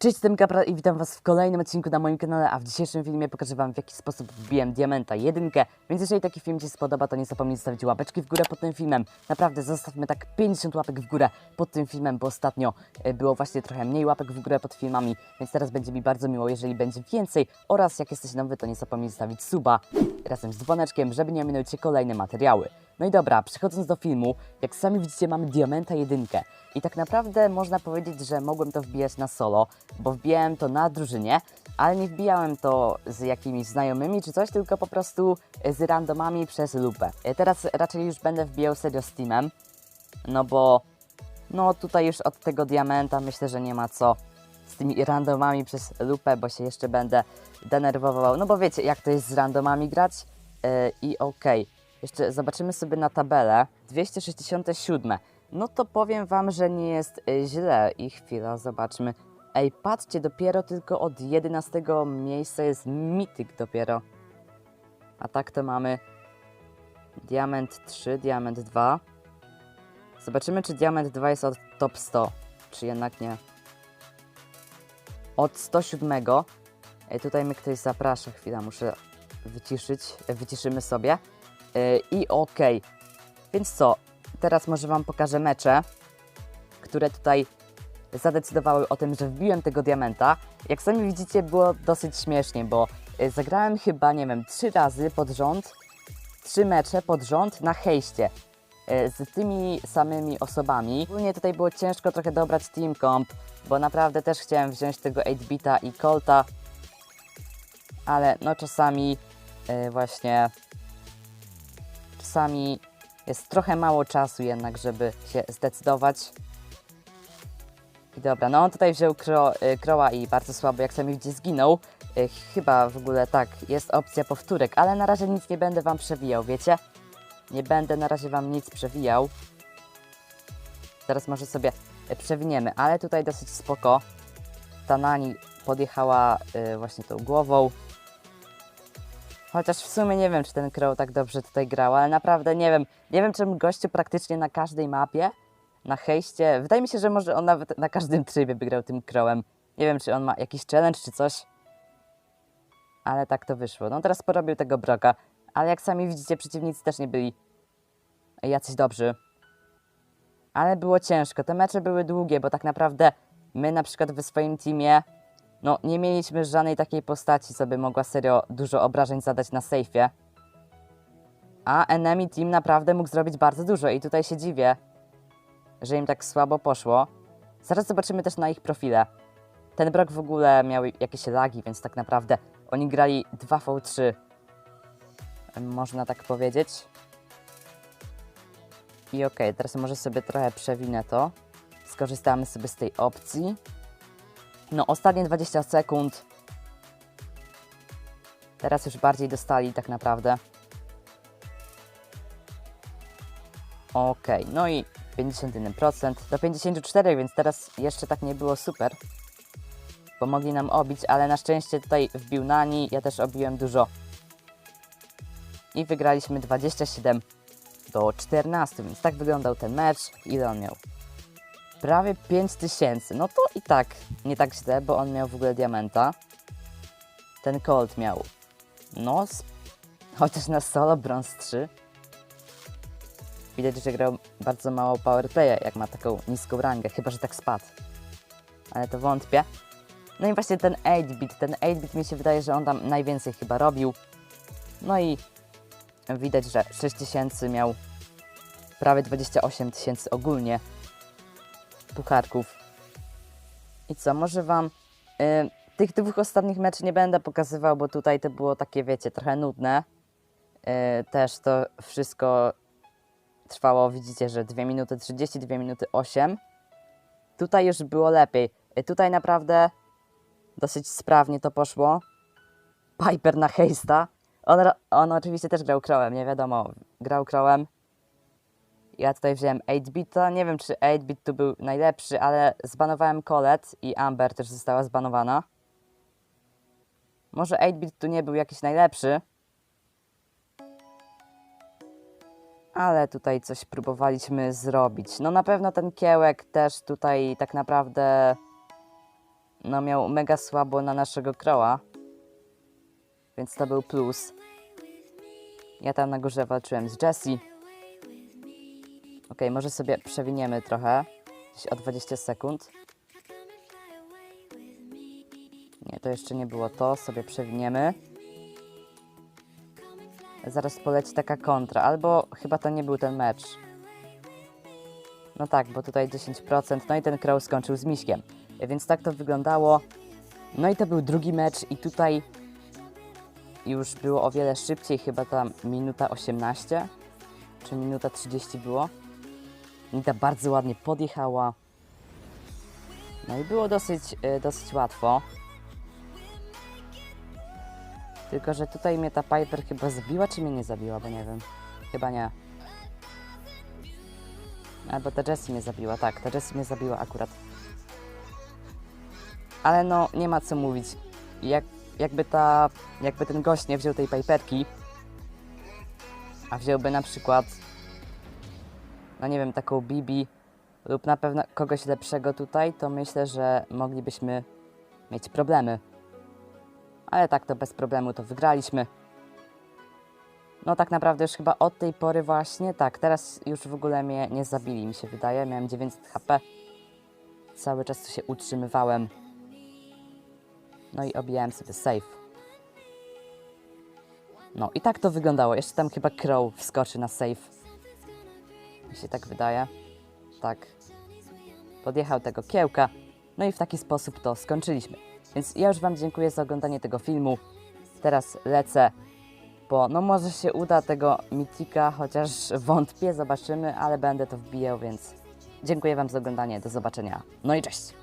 Cześć, jestem Gabra i witam Was w kolejnym odcinku na moim kanale, a w dzisiejszym filmie pokażę Wam w jaki sposób wbiłem diamenta jedynkę, więc jeżeli taki film Ci spodoba, to nie zapomnij zostawić łapeczki w górę pod tym filmem. Naprawdę zostawmy tak 50 łapek w górę pod tym filmem, bo ostatnio e, było właśnie trochę mniej łapek w górę pod filmami, więc teraz będzie mi bardzo miło, jeżeli będzie więcej oraz jak jesteś nowy, to nie zapomnij zostawić suba razem z dzwoneczkiem, żeby nie ominąć Cię kolejne materiały. No i dobra, przechodząc do filmu, jak sami widzicie mamy diamenta jedynkę i tak naprawdę można powiedzieć, że mogłem to wbijać na solo, bo wbijałem to na drużynie, ale nie wbijałem to z jakimiś znajomymi czy coś, tylko po prostu z randomami przez lupę. E, Teraz raczej już będę wbijał serio z teamem, no bo no tutaj już od tego diamenta myślę, że nie ma co z tymi randomami przez lupę, bo się jeszcze będę denerwował. No bo wiecie, jak to jest z randomami grać. Yy, I okej, jeszcze zobaczymy sobie na tabelę. 267. No to powiem wam, że nie jest y, źle. I chwila, zobaczmy. Ej, patrzcie, dopiero tylko od 11 miejsca jest mityk dopiero. A tak to mamy diament 3, diament 2. Zobaczymy, czy diament 2 jest od top 100, czy jednak nie. Od 107. Ej, tutaj mnie ktoś zaprasza. Chwila, muszę wyciszyć. Wyciszymy sobie. Yy, I okej. Więc co? Teraz może Wam pokażę mecze, które tutaj zadecydowały o tym, że wbiłem tego diamenta. Jak sami widzicie, było dosyć śmiesznie, bo y, zagrałem chyba, nie wiem, trzy razy pod rząd, trzy mecze pod rząd na hejście y, z tymi samymi osobami. Ogólnie tutaj było ciężko trochę dobrać team comp, bo naprawdę też chciałem wziąć tego 8-bita i Colta, ale no czasami właśnie czasami jest trochę mało czasu jednak, żeby się zdecydować. I dobra, no on tutaj wziął kro, y, Kroła i bardzo słabo, jak sami widzicie, zginął. Y, Chyba w ogóle tak, jest opcja powtórek, ale na razie nic nie będę wam przewijał, wiecie? Nie będę na razie wam nic przewijał. Teraz może sobie y, przewiniemy, ale tutaj dosyć spoko. Ta Nani podjechała właśnie tą głową. Chociaż w sumie nie wiem, czy ten Crow tak dobrze tutaj grał, ale naprawdę nie wiem. Nie wiem, czemu gościu praktycznie na każdej mapie, na hejście, wydaje mi się, że może on nawet na każdym trybie by grał tym Crowem. Nie wiem, czy on ma jakiś challenge czy coś. Ale tak to wyszło. No teraz porobił tego Broka, ale jak sami widzicie, przeciwnicy też nie byli jacyś dobrzy. Ale było ciężko. Te mecze były długie, bo tak naprawdę my na przykład w swoim teamie no, nie mieliśmy żadnej takiej postaci, co by mogła serio dużo obrażeń zadać na sejfie. A enemy team naprawdę mógł zrobić bardzo dużo i tutaj się dziwię, że im tak słabo poszło. Zaraz zobaczymy też na ich profile. Ten brok w ogóle miał jakieś lagi, więc tak naprawdę oni grali 2v3. Można tak powiedzieć. I okej, teraz może sobie trochę przewinę to. Skorzystamy sobie z tej opcji. No, ostatnie 20 sekund. Teraz już bardziej dostali tak naprawdę. Okej, no i 51% do 54, więc teraz jeszcze tak nie było super. Bo mogli nam obić, ale na szczęście tutaj wbił Nani, ja też obiłem dużo. I wygraliśmy 27 do 14, więc tak wyglądał ten mecz. Ile on miał? Prawie 5000. No to i tak nie tak źle, bo on miał w ogóle diamenta. Ten Colt miał. No, chociaż na solo brąz 3. Widać, że grał bardzo mało powerplaya, jak ma taką niską rangę, chyba że tak spadł. Ale to wątpię. No i właśnie ten 8-bit, ten 8-bit mi się wydaje, że on tam najwięcej chyba robił. No i widać, że 6000 miał prawie 28 tysięcy ogólnie pucharków. I co, może wam y, tych dwóch ostatnich meczów nie będę pokazywał, bo tutaj to było takie, wiecie, trochę nudne. Y, też to wszystko trwało, widzicie, że 2 minuty 30, 2 minuty 8. Tutaj już było lepiej. Y, tutaj naprawdę dosyć sprawnie to poszło. Piper na Heista. On, on oczywiście też grał Crowem, nie wiadomo, grał Crowem. Ja tutaj wziąłem 8-bita. Nie wiem, czy 8-bit tu był najlepszy, ale zbanowałem Colette i Amber też została zbanowana. Może 8-bit tu nie był jakiś najlepszy. Ale tutaj coś próbowaliśmy zrobić. No na pewno ten kiełek też tutaj tak naprawdę no miał mega słabo na naszego Croa, więc to był plus. Ja tam na górze walczyłem z Jessie. Ok, może sobie przewiniemy trochę, gdzieś o 20 sekund. Nie, to jeszcze nie było to, sobie przewiniemy. Zaraz poleci taka kontra, albo chyba to nie był ten mecz. No tak, bo tutaj 10%, no i ten Crow skończył z Miśkiem. Więc tak to wyglądało. No i to był drugi mecz i tutaj już było o wiele szybciej, chyba tam minuta 18, czy minuta 30 było. Nita bardzo ładnie podjechała. No i było dosyć, e, dosyć łatwo. Tylko, że tutaj mnie ta Piper chyba zabiła, czy mnie nie zabiła, bo nie wiem. Chyba nie. Albo ta Jessie mnie zabiła, tak, ta Jessie mnie zabiła akurat. Ale no, nie ma co mówić. Jak, jakby ta, jakby ten gość nie wziął tej Piperki, a wziąłby na przykład, no nie wiem, taką Bibi lub na pewno kogoś lepszego tutaj, to myślę, że moglibyśmy mieć problemy. Ale tak to bez problemu to wygraliśmy. No tak naprawdę już chyba od tej pory właśnie, tak, teraz już w ogóle mnie nie zabili, mi się wydaje. Miałem 900 HP. Cały czas tu się utrzymywałem. No i obijałem sobie safe. No i tak to wyglądało. Jeszcze tam chyba Crow wskoczy na safe. Mi się tak wydaje. Tak. Podjechał tego kiełka. No i w taki sposób to skończyliśmy. Więc ja już Wam dziękuję za oglądanie tego filmu. Teraz lecę bo no może się uda tego mitika, chociaż wątpię, zobaczymy, ale będę to wbijał, więc dziękuję Wam za oglądanie, do zobaczenia. No i cześć!